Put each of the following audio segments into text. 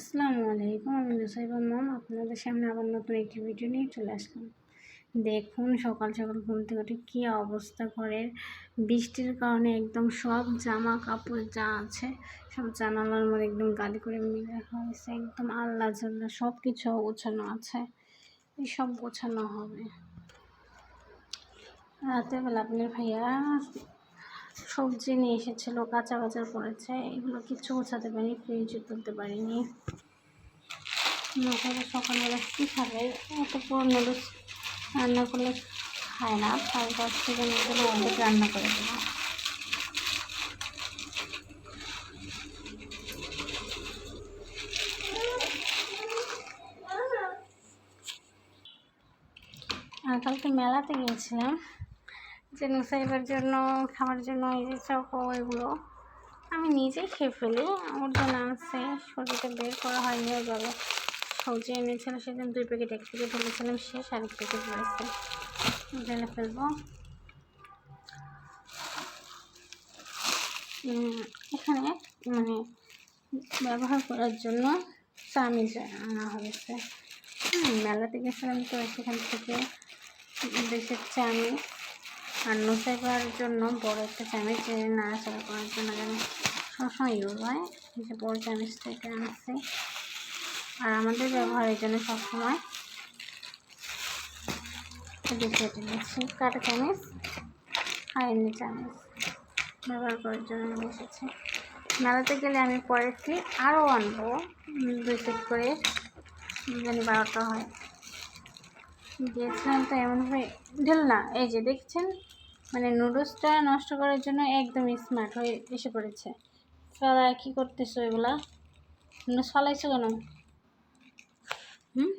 আসসালামু আলাইকুম, আমি নুসাইবা মাম। আপনাদের সামনে আবার নতুন একটি ভিডিও নিয়ে চলে আসলাম। দেখুন, সকাল সকাল ঘুম থেকে উঠে কী অবস্থা ঘরের। বৃষ্টির কারণে একদম সব জামা কাপড় যা আছে, সব জানালার মধ্যে একদম গালি করে মিলে রাখা হয়েছে একদম আল্লাহ জাল্লা সব কিছু গোছানো আছে। এই সব গোছানো হবে। রাতেরবেলা আপনার ভাইয়া সবজি নিয়ে এসেছিল কাঁচা বাজার করেছে, এগুলো কিচ্ছু গোছাতে পারিনি ফ্রিজে তুলতে পারিনি। নৌকাটা সকালবেলা কী খাবে? এত পুরো নুডলস রান্না করলে খায় না তার কাছ থেকে নিজের অর্ধেক রান্না করে দেবো। কালকে মেলাতে গিয়েছিলাম। যে নুসাইবার জন্য খাওয়ার জন্য, এই যে চকো, এগুলো আমি নিজেই খেয়ে ফেলি। ওর জন্য আনছে সবজিটা বের করা হয়নি ওইভাবে সবজি এনেছিল সেদিন, দুই প্যাকেট, এক প্যাকেট ফেলেছিলাম শেষ আর এক প্যাকেট রয়েছে। ঢেলে ফেলব। এখানে মানে ব্যবহার করার জন্য চামিচ আনা হয়েছে। মেলাতে গেছিলাম তো সেখান থেকে দেশের চামিচ। আর নোসাইবার জন্য বড় একটা চামিচ নাড়াচাড়া করার জন্য যেন সবসময় ইউজ হয়। যে বড় চামিচ থেকে আনছি। আর আমাদের ব্যবহারের জন্য সবসময় এটা নিচ্ছি কাটা চামিচ আর এমনি চামিচ ব্যবহার করার জন্য নিয়ে এসেছি। মেলাতে গেলে আমি পরেরটি আরও আনব। দুই সেট করে জানি বারোটা হয়। দিয়েছিলাম তো এমনভাবে ঢেল না, এই যে দেখছেন? মানে নুডলসটা নষ্ট করার জন্য একদম স্মার্ট হয়ে এসে পড়েছে। ফেলা কী করতেছো এগুলা? নুডলস কেন? হুম?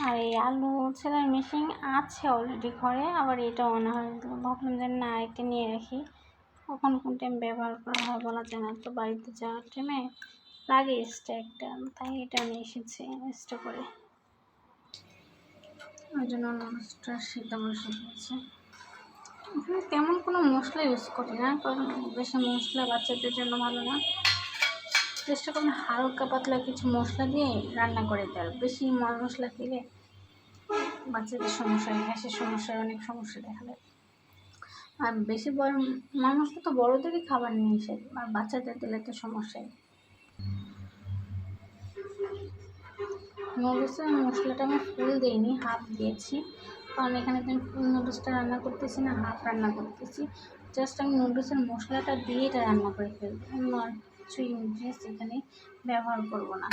আর এই আলু ছেলের মেশিন আছে অলরেডি ঘরে, আবার এটা আনা হয়। ভাবলাম যে না, এটা নিয়ে রাখি। কখন কোন টাইম ব্যবহার করা হয় বলা যায় না। তো বাড়িতে যাওয়ার টাইমে লাগে এক্সট্রা একটা তাই এটা নিয়ে এসেছি এক্সট্রা করে। ওই জন্য নুডলসটা সিদ্ধ বসে দিয়েছি এখানে তেমন কোনো মশলা ইউজ করি না, কারণ বেশি মশলা বাচ্চাদের জন্য ভালো না। চেষ্টা করুন হালকা পাতলা কিছু মশলা দিয়ে রান্না করে দেওয়ার। বেশি মশলা দিলে বাচ্চাদের সমস্যা গ্যাসের সমস্যায় অনেক সমস্যা দেখা দেয়। আর বেশি বড় মশলা তো বড়োদেরই খাবার নিয়ে এসে, আর বাচ্চাদের দিলে তো সমস্যাই। নুডলসের মশলাটা আমি ফুল দিইনি, হাফ দিয়েছি। কারণ এখানে তো আমি ফুল নুডলসটা রান্না করতেছি না, হাফ রান্না করতেছি। জাস্ট আমি নুডলসের মশলাটা দিয়ে এটা রান্না করে ফেলব। অন্য আর কিছু ইনগ্রিডিয়েন্টস এখানে ব্যবহার করব না।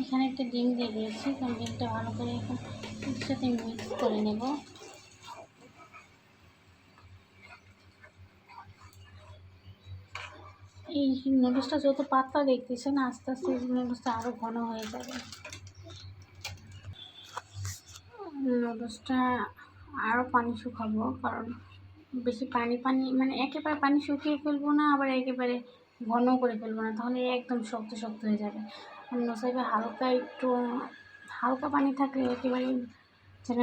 এখানে একটা ডিম দিয়ে দিয়েছি, কারণ ডিমটা ভালো করে এখন সাথে মিক্স করে নেব। এই নুডলসটা যত পাতলা দেখতেছে না আস্তে আস্তে নুডলসটা আরও ঘন হয়ে যাবে। নুডলসটা আরও পানি শুকাবো, কারণ বেশি পানি পানি মানে একেবারে পানি শুকিয়ে ফেলব না, আবার একেবারে ঘন করে ফেলব না, তাহলে একদম শক্ত শক্ত হয়ে যাবে। নসাইবে হালকা একটু, হালকা পানি থাকলে একেবারে যেন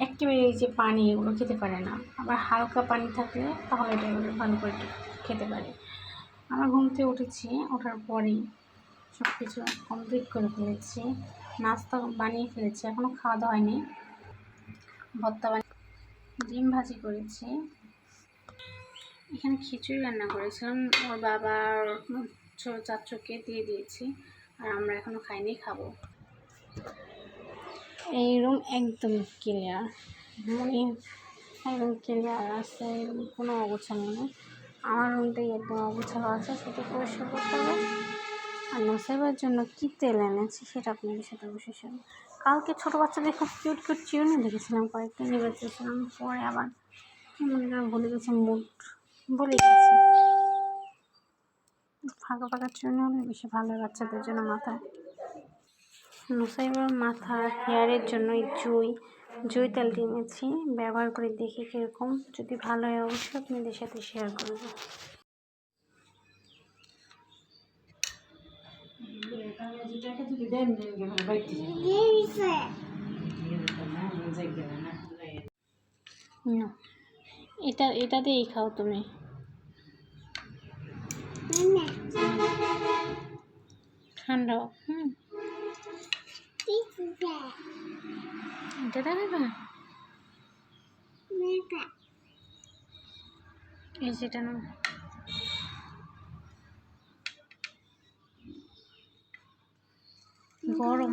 একেবারে এই যে পানি এগুলো খেতে পারে না। আবার হালকা পানি থাকলে তাহলে এটা এগুলো ভালো করে খেতে পারে। আমরা ঘুম থেকে উঠেছি, ওঠার পরেই সব কিছু কমপ্লিট করে ফেলেছি। নাস্তা বানিয়ে ফেলেছি এখনও খাওয়া দাওয়া হয়নি। ভর্তা বানিয়ে ডিম ভাজি করেছি। এখানে খিচুড়ি রান্না করেছিলাম, ওর বাবার ছোটো চাচুকে দিয়ে দিয়েছি, আর আমরা এখনও খাইনি, খাব। এই রুম একদম ক্লিয়ার মানে একদম ক্লিয়ার আছে, কোনো অগোছালো নেই। আমার রুমটাই একদম অগোছালো আছে, সেটা পরিষ্কার করতে হবে। আর নসাইবার জন্য কী তেল এনেছি সেটা আপনাদের সাথে অবশ্যই শেয়ার কালকে ছোটো বাচ্চাদের খুব কিউট কিউট চিউনি দেখেছিলাম, কয়েকটা নিয়ে পরে আবার মনে করেন ভুলে গেছি মুড ভুলে গেছি। ফাঁকা ফাঁকা চিউনি হলে বেশি ভালো বাচ্চাদের জন্য মাথায়। নুসাইবার মাথা হেয়ারের জন্য এই জুই জুই তেলটি এনেছি ব্যবহার করে দেখি কীরকম। যদি ভালো হয় অবশ্যই আপনাদের সাথে শেয়ার করব। এটা এটা দিয়েই খাও তুমি। ঠান্ডা হুম। এটা দেখাবে এই যেটা গরম।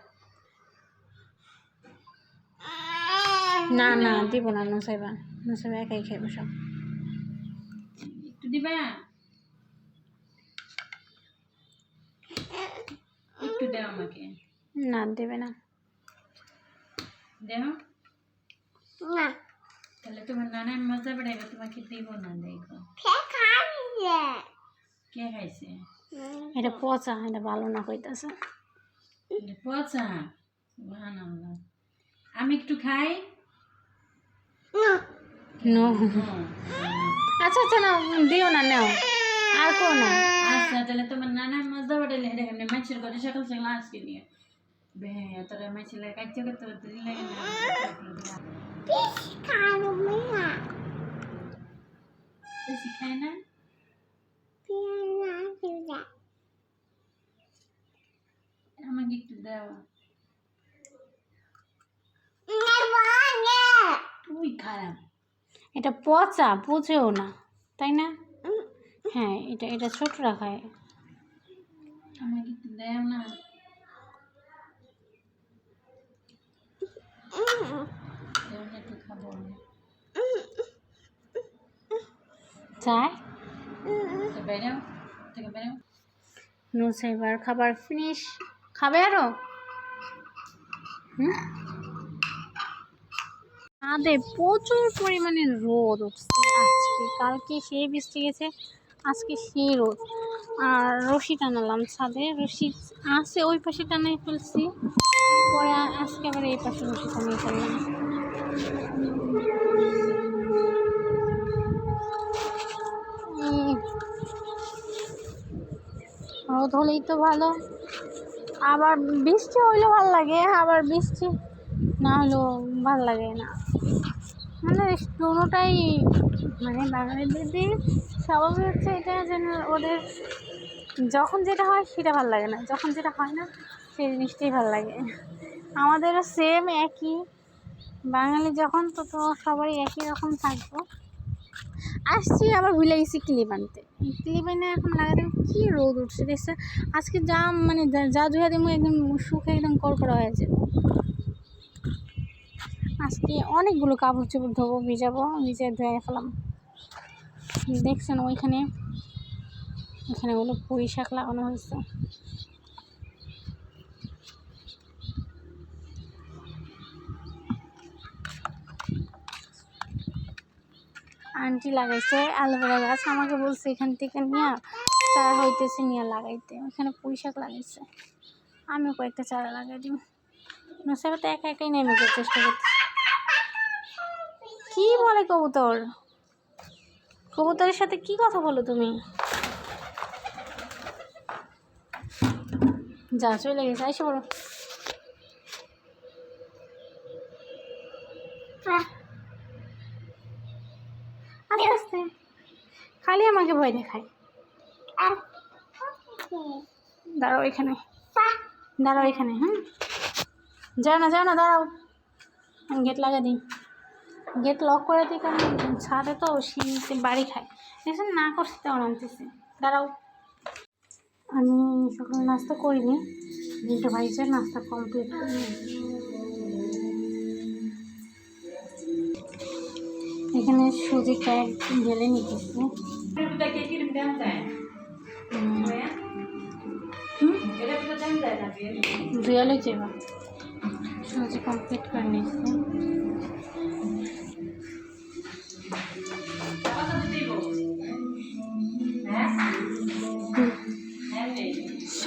না না দিব না নাসাইবা নাসাইবা একাই খাইবে সব। একটু দিবা? একটু দাও আমাকে। না দেবে না। দেও? তাহলে তোমার নানা মজা বেড়াইবে তোমাকে দিব না দেখো। কে খাইছে? এটা পচা এটা ভালো না কইতাছে। পচা? সুবহানাল্লাহ। আমি একটু খাই। নো। আচ্ছা আচ্ছা না দিও না নেও। আর কো না। আচ্ছা তাহলে তোমার নানা মজা বেড়াইলে এটা কেমনে মাছের ঘরে সকাল সকাল আজকে নিয়ে। বে তোরা মাছের কাছে করতে করতে দিন লাগে না। বেশি খায় না? আমাকে একটু দাও। তুই খারাপ। এটা পচা বুঝেও না তাই না? হ্যাঁ এটা এটা ছোটরা খায় আমাকে না। চায় নুসাইবার খাবার ফিনিশ খাবে আরও? হুম? ছাদে প্রচুর পরিমাণে রোদ উঠছে আজকে। কালকে সেই বৃষ্টি গেছে, আজকে সেই রোদ। আর রশি টানালাম ছাদে, রশি আছে ওই পাশে টানাই ফেলছি। পরে আজকে আবার এই পাশে রশি টানিয়ে ফেললাম। রোদ হলেই তো ভালো। আবার বৃষ্টি হইলে ভালো লাগে, আবার বৃষ্টি না হলেও ভালো লাগে না। মানে দুটাই মানে বাঙালিদের স্বভাবই হচ্ছে এটা যেন ওদের যখন যেটা হয় সেটা ভালো লাগে না, যখন যেটা হয় না সেই জিনিসটাই ভালো লাগে। আমাদেরও সেম একই, বাঙালি যখন তো তো সবারই একই রকম থাকব। আসছি আবার ভুলে গেছি ক্লিপ আনতে। ক্লিপ এনে এখন লাগাতে কি রোদ উঠছে, দেখছে? আজকে যা মানে যা- ধুয়ে দেবো একদম সুখে একদম কড়কড়া হয়ে যাবে। আজকে অনেকগুলো কাপড় চোপড় ধোবো, ভিজাবো, ভিজে ধুয়ে ফেলাম দেখছেন ওইখানে, এখানে ওগুলো পুঁই শাক লাগানো হয়েছে। আন্টি লাগাইছে অ্যালোভেরা গাছ, আমাকে বলছে এখান থেকে নিয়ে, চারা হইতেছে নিয়ে লাগাইতে। ওখানে পুঁই শাক লাগাইছে। আমিও কয়েকটা চারা লাগাই দিব। তো একা একাই নেমে যাওয়ার চেষ্টা করতে কি বলে কবুতর? কবুতরের সাথে কি কথা বলো তুমি? যা চলে গেছে আইসে বলো খালি আমাকে ভয় দেখায়। দাঁড়াও এখানে। দাঁড়াও এখানে হ্যাঁ যাও না যাও না দাঁড়াও। আমি গেট লাগা দিই। গেট লক করে দিই কারণ ছাদে তো শীতে বাড়ি খায়। দেখছেন না করছি তাও নামতেছে দাঁড়াও। আমি সকালে নাস্তা করিনি দুটো ভাইসের নাস্তা কমপ্লিট করিনি এখানে সুজি ক্যাক ঢেলে নিতেছি। যায় যাবা সুজি কমপ্লিট করে নিয়েছি।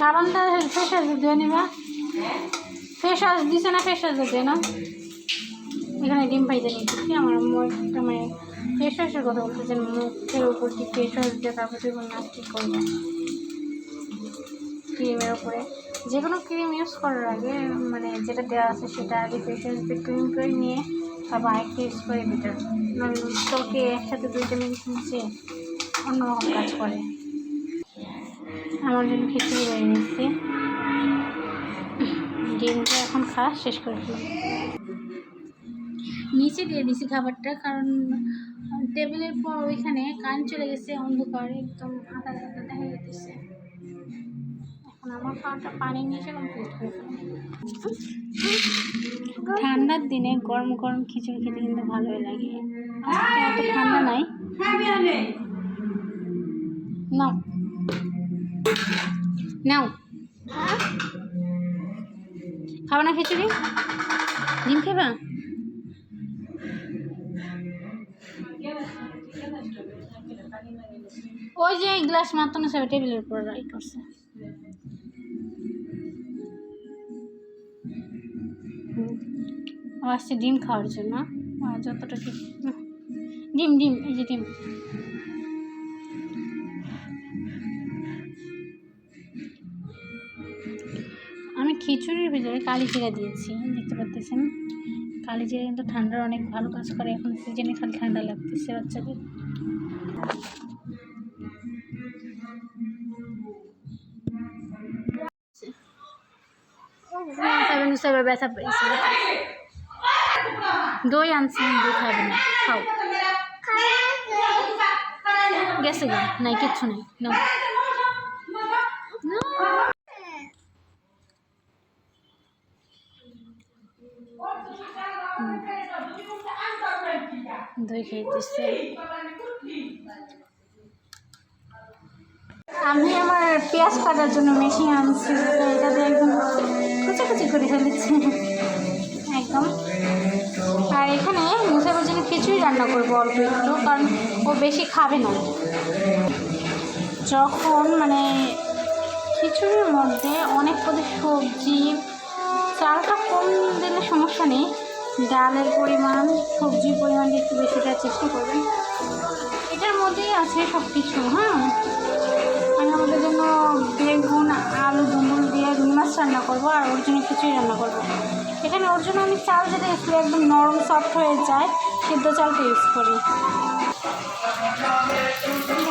সাবানটা ফেস ওয়াশ ধুয়ে নিবা। ফেস ওয়াশ দিছে না ফেস ওয়াশ ধুয়ে না এখানে ডিম পাইতে নিচ্ছি আমার মুখটা মানে ফেস ওয়াশের কথা বলতেছেন মুখের উপর কি ফেস ওয়াশ দিয়ে তারপর দেখুন না ঠিক করব। ক্রিমের উপরে। যে কোনো ক্রিম ইউজ করার আগে মানে যেটা দেওয়া আছে সেটা আগে ফেস ওয়াশ দিয়ে ক্রিম করে নিয়ে তারপর আরেকটা ইউজ করে বেটার তোকে একসাথে দুইটা নিচ্ছে অন্যরকম কাজ করে। আমার জন্য খিচুড়ি হয়ে নিচ্ছি ডিমটা এখন খাওয়া শেষ করে ফেলাম নিচে দিয়ে দিছি খাবারটা কারণ টেবিলের পর ওইখানে কারেন্ট চলে গেছে অন্ধকার একদম আধা আধা দেখা যেতেছে এখন আমার খাওয়াটা পানির নিচে কমপ্লিট করে ঠান্ডার দিনে গরম গরম খিচুড়ি খেতে কিন্তু ভালোই লাগে। আজকে এত ঠান্ডা নাই। নাও নাও। খাবে না খিচুড়ি? ডিম খাবা? ওই যে গ্লাস মাত্র না সব টেবিলের উপর রাই করছে। আসছে ডিম খাওয়ার জন্য। যতটা কি ডিম ডিম, এই যে ডিম। খিচুড়ির ভিতরে কালি জিরা দিয়েছি, দেখতে পাচ্ছেন কালি জিরা কিন্তু ঠান্ডার অনেক ভালো কাজ করে, এখন সিজনে খালি ঠান্ডা লাগতেছে বাচ্চাদের। সেভেন ব্যথা দই আনছি দই খাবে না। খাও। গেছে গা, নাই, কিচ্ছু নাই। নাও নাও। খেয়ে আমি আমার পেঁয়াজ কাটার জন্য মেশিন আনছি, তো এটা দিয়ে একদম কুচি কুচি করে ফেলেছি। একদম। আর এখানে মুসাফের জন্য খিচুড়ি রান্না করব অল্প একটু, কারণ ও বেশি খাবে না। যখন মানে খিচুড়ির মধ্যে অনেক পদে সবজি, চালটা কম দিলে সমস্যা নেই ডালের পরিমাণ, সবজির পরিমাণ একটু বেশি দেওয়ার চেষ্টা করবেন। এটার মধ্যেই আছে সব কিছু হ্যাঁ? আমি আমাদের জন্য বেগুন, আলু ডুমুর দিয়ে রুই মাছ রান্না করব আর ওর জন্য খিচুড়ি রান্না করব। এখানে ওর জন্য আমি চাল যেটা একটু একদম নরম সফট হয়ে যায়, সিদ্ধ চালটা ইউজ করি।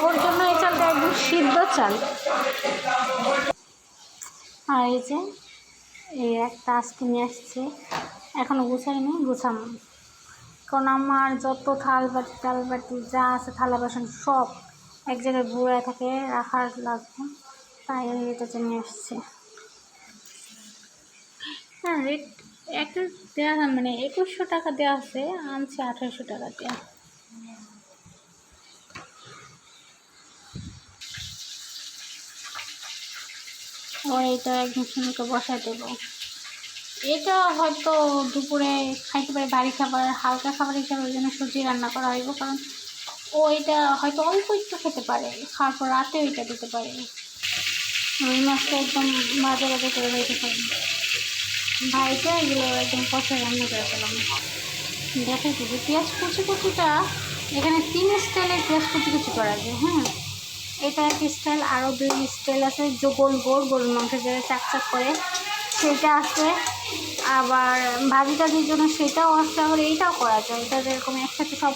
ওর জন্য এই চালটা একদম সিদ্ধ চাল। আর এই যে, এই একটা আজকে নিয়ে আসছে। এখনও গুছাইনি, গুছাম। কারণ আমার যত থাল বাটি বাটি যা আছে, থালা বাসন সব এক জায়গায় ঘুরে থাকে, রাখার লাগবে। তাই এটা নিয়ে আসছি। হ্যাঁ রেট এক দেওয়া মানে একুশশো টাকা দেওয়া আছে, আনছি আঠারোশো টাকা দেওয়া ও, এটা একদম সুন্দর বসাই দেবো। এটা হয়তো দুপুরে খাইতে পারে বাড়ি খাবার, হালকা খাবার হিসাবে ওই জন্য সবজি রান্না করা হইব, কারণ ও এটা হয়তো অল্প একটু খেতে পারে, খাওয়ার পর রাতে ওইটা দিতে পারে। রুই মাছটা একদম মাঝে মাঝে করে হইতে পারে। ভাইটা এগুলো একদম কষে রান্না করে পেলাম দেখে দিদি পেঁয়াজ কুচি কুচিটা, এখানে তিন স্টাইলের পেঁয়াজ কুচি কুচি করা যায় হ্যাঁ এটা এক স্টাইল, আরও দুই স্টাইল আছে, যে গোল গোল গরুর মাংসের জায়গায় চাক চাক করে, সেটা আছে আবার ভাজি টাজির জন্য সেটাও আছে আবার এইটাও করা যায়। এটা যেরকম একসাথে সব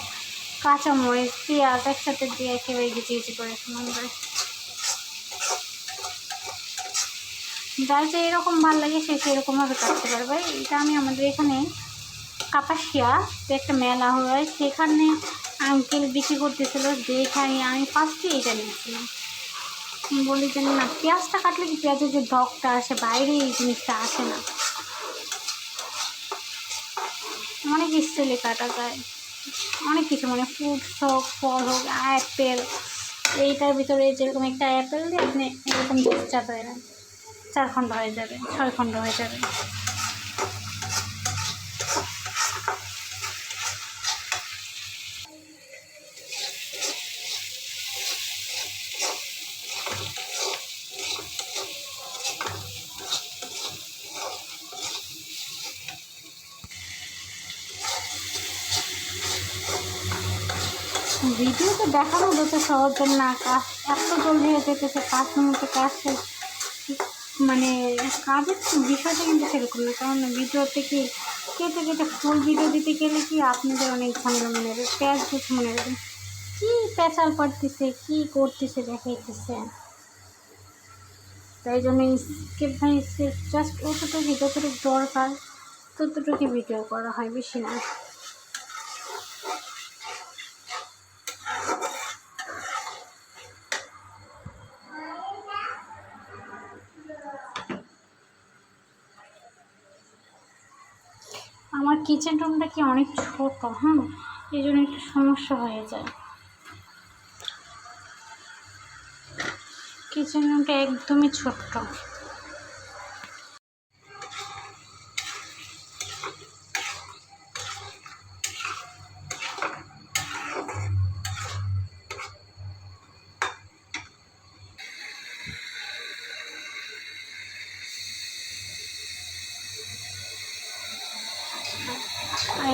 কাঁচামরিচ, পেঁয়াজ একসাথে দিয়ে একেবারে গিচি গিচি করে সুন্দর যার যে এরকম ভালো লাগে সে সেরকমভাবে কাটতে পারবে। এটা আমি আমাদের এখানে কাপাসিয়া একটা মেলা হয় সেখানে আঙ্কেল বিক্রি করতেছিল। যেখানে আমি ফার্স্টে এটা নিয়েছিলাম। বলি যে, না, পেঁয়াজটা কাটলে কি পেঁয়াজের যে ডগটা আসে, বাইরে এই জিনিসটা আসে না। অনেক স্টাইলে কাটা যায়। অনেক কিছু মানে ফ্রুটস হোক ফল হোক অ্যাপেল এইটার ভিতরে যেরকম একটা অ্যাপেল দিয়ে আপনি এরকম চাপায় না চার খণ্ড হয়ে যাবে ছয় খণ্ড হয়ে যাবে। ভিডিওতে দেখানো যত সহজ না কাজ এত জলদি হয়ে যেতেছে কাজ মতো কাজ। মানে কাজের বিষয়টা কিন্তু সেরকম না, কারণ ভিডিওতে কি কেটে কেটে ফুল ভিডিও দিতে গেলে কি আপনাদের অনেক ঝামেলা মনে হবে? প্যাচ কিছু মনে হবে, কী পেঁচাল পাড়তেছে, কী করতেছে দেখাইতেছে। তাই জন্য স্কেপ ভাই জাস্ট অতটুকু যতটুকু দরকার ততটুকু ভিডিও করা হয়, বেশি না আমার কিচেন রুমটা কি অনেক ছোট হ্যাঁ এই জন্য একটু সমস্যা হয়ে যায়। কিচেন রুমটা একদমই ছোট্ট।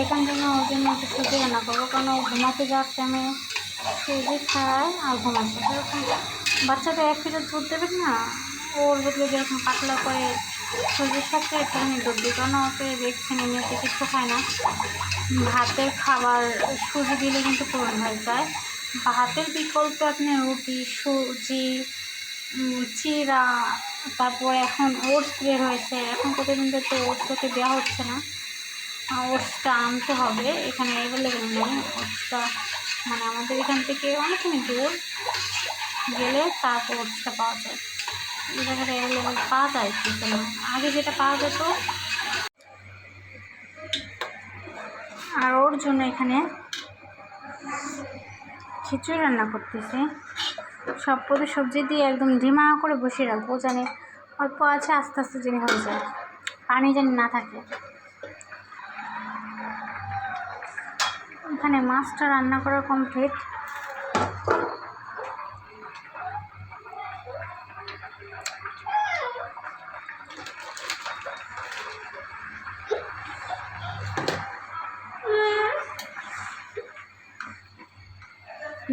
এখান থেকে ওর জন্য একটু সুজি রান্না করব। কারণ ও ঘুমাতে যাওয়ার টাইমে সুজি খায় আর ঘুমাচ্ছে। সেরকম বাচ্চাদের এক লিটার দুধ দেবেন না? ওর বদলে যেরকম পাতলা করে সুজির সাথে একটুখানি দুধ দিই। কারণ ওকে দেখছেন এমনিতে কিছু খায় না। ভাতের খাবার সুজি দিলে কিন্তু পূরণ হয়ে যায়। ভাতের বিকল্পে আপনি রুটি, সুজি চিরা, তারপরে এখন ওটস বের হয়েছে। এখন ধরে তো ওটস ওকে দেওয়া হচ্ছে না। ওটসটা আনতে হবে। এখানে অ্যাভেলেবেল নেই। ওটসটা মানে আমাদের এখান থেকে অনেকখানি দূর গেলে তারপর ওটসটা পাওয়া যায়। এই জায়গাটা অ্যাভেলেবেল পাওয়া যায় কিন্তু আগে যেটা পাওয়া যেত। আর ওর জন্য এখানে খিচুড়ি রান্না করতেছি। সব প্রতি সবজি দিয়ে একদম ধিমা করে বসিয়ে রাখব জানি অল্প আছে, আস্তে আস্তে যিনি হয়ে যায়। পানি যেন না থাকে। এখানে মাছটা রান্না করা কমপ্লিট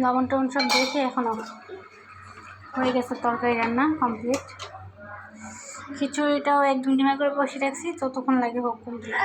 লবণ টবণ সব দেখে এখনও হয়ে গেছে তরকারি রান্না কমপ্লিট খিচুড়িটাও এক ডিমা করে বসে রাখছি, ততক্ষণ লাগে হোক কমপ্লিট